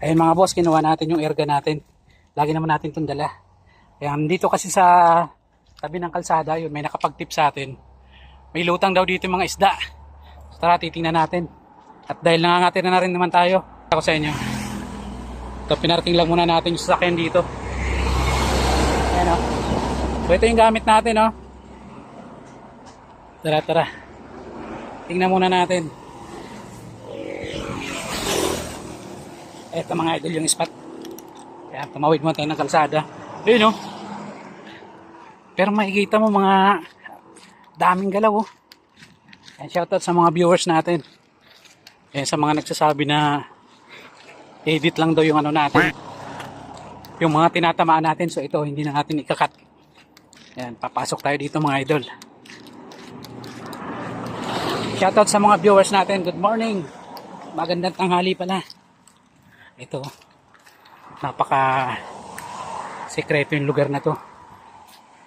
Ayun mga boss, kinuha natin yung erga natin. Lagi naman natin itong dala. Ayan, dito kasi sa tabi ng kalsada, yun, may nakapag-tip sa atin. May lutang daw dito yung mga isda. So, tara, titingnan natin. At dahil nangangatira na rin naman tayo, ako sa inyo. Ito, pinarking lang muna natin yung sasakyan dito. Ayan o. So, ito yung gamit natin, o. Tara, tara. Tingnan muna natin. Eto mga idol yung spot. Kaya tumawid mo tayo ng kalsada. Ayun oh. Pero makikita mo mga daming galaw oh. Shoutout sa mga viewers natin. Ayan, sa mga nagsasabi na edit lang daw yung ano natin. Yung mga tinatamaan natin. So ito, hindi na natin ikakat. Ayan, papasok tayo dito mga idol. Shoutout sa mga viewers natin. Good morning. Magandang tanghali pala. Ito. Napaka sekreto yung lugar na to.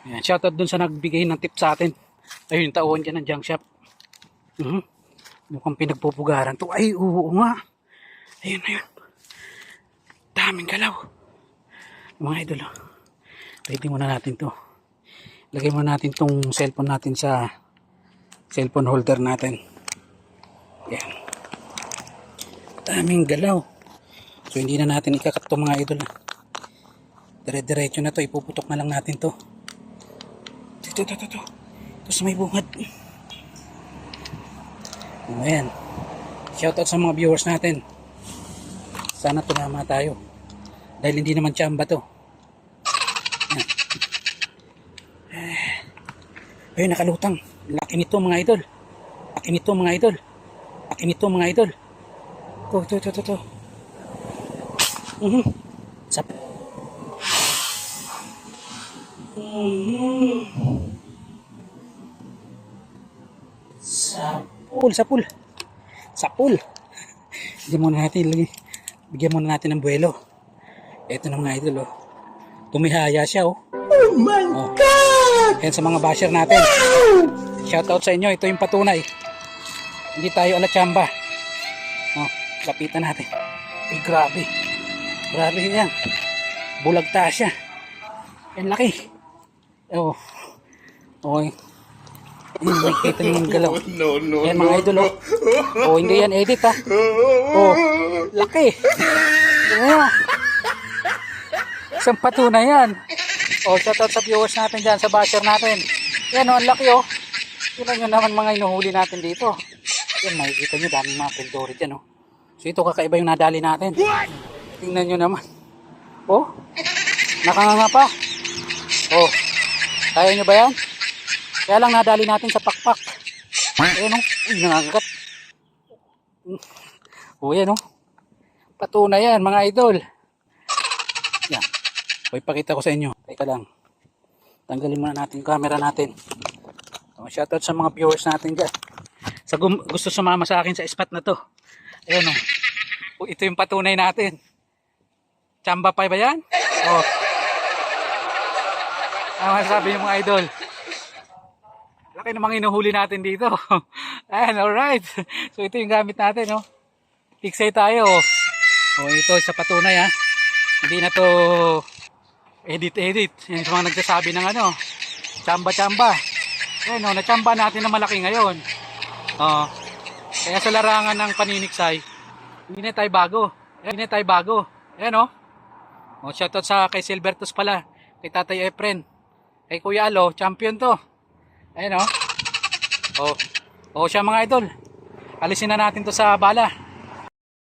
Ayan, shoutout dun sa nagbigay ng tip sa atin. Ayun, yung tauhan dyan ng junk shop. Mhm. Mukhang pinagpupugaran to. Ay, oo nga. Ayun, ayun. Daming galaw. Mga idol. oh. Ready muna natin to. Lagay muna natin tong cellphone natin sa cellphone holder natin. Yan. Daming galaw. So hindi na natin ikakat to mga idol. Dire-diretso na to. Ipuputok na lang natin to. Ito, ito, ito, ito. Sa may bungad. O, Ayan. Shoutout sa mga viewers natin. Sana tumama tayo. Dahil hindi naman tsamba to. Eh. Ayun, nakalutang. Laki nito mga idol. Laki nito mga idol. Laki nito mga idol. Ito, ito, ito, ito. Mhm. Sap. Sapul, sapul. Sapul. Bigyan muna natin, lagi. Bigyan muna natin ng buwelo. Ito na mga idol, oh. Tumihaya siya, oh. Oh my God! Yan sa mga basher natin. Shoutout sa inyo. Ito yung patunay. Hindi tayo alatsamba. Oh, kapitan natin. Uy, grabe. Grabe yan. Bulagta siya. Yan laki. Oh. Okay. Yan, nakikita niyo yung galaw. No, no, Yan mga idol, oh. Oh, hindi yan edit, ha. Oh, laki. Ayan. Isang patunay yan. Oh, shoutout sa viewers natin dyan, sa basher natin. Yan, oh, ang laki, oh. Tingnan nyo naman mga inuhuli natin dito. Yan, makikita nyo, daming mga pendori dyan, oh. So, ito kakaiba yung nadali natin. Tingnan nyo naman. Oh, nakanganga pa. Oh, kaya nyo ba yan? Kaya lang nadali natin sa pakpak. Ayan, oh. Uy, nangangagat. Oh, yan, oh. Patunay yan, mga idol. Yan. O, ipakita ko sa inyo. Teka lang. Tanggalin muna natin yung camera natin. O, shoutout sa mga viewers natin dyan. Sa gusto sumama sa akin sa spot na to. Ayan o. O, ito yung patunay natin. Chamba pa ba yan? O. Ano masasabi yung mga idol? Laki namang inuhuli natin dito. Ayan, alright. So ito yung gamit natin, no? Tiksay tayo. O ito sa patunay, ha? Hindi na to edit-edit. Yan sa mga nagsasabi ng ano, tsamba-tsamba. Ayan, no? Natsamba natin na malaki ngayon. O, kaya sa larangan ng paniniksay, hindi na tayo bago. Hindi na tayo bago. Ayan, no? O, shoutout sa kay Silbertos pala. Kay Tatay Efren. Kay Kuya Alo, champion to. Ayan, oh. Oh. Oh, siya mga idol. Alisin na natin to sa bala.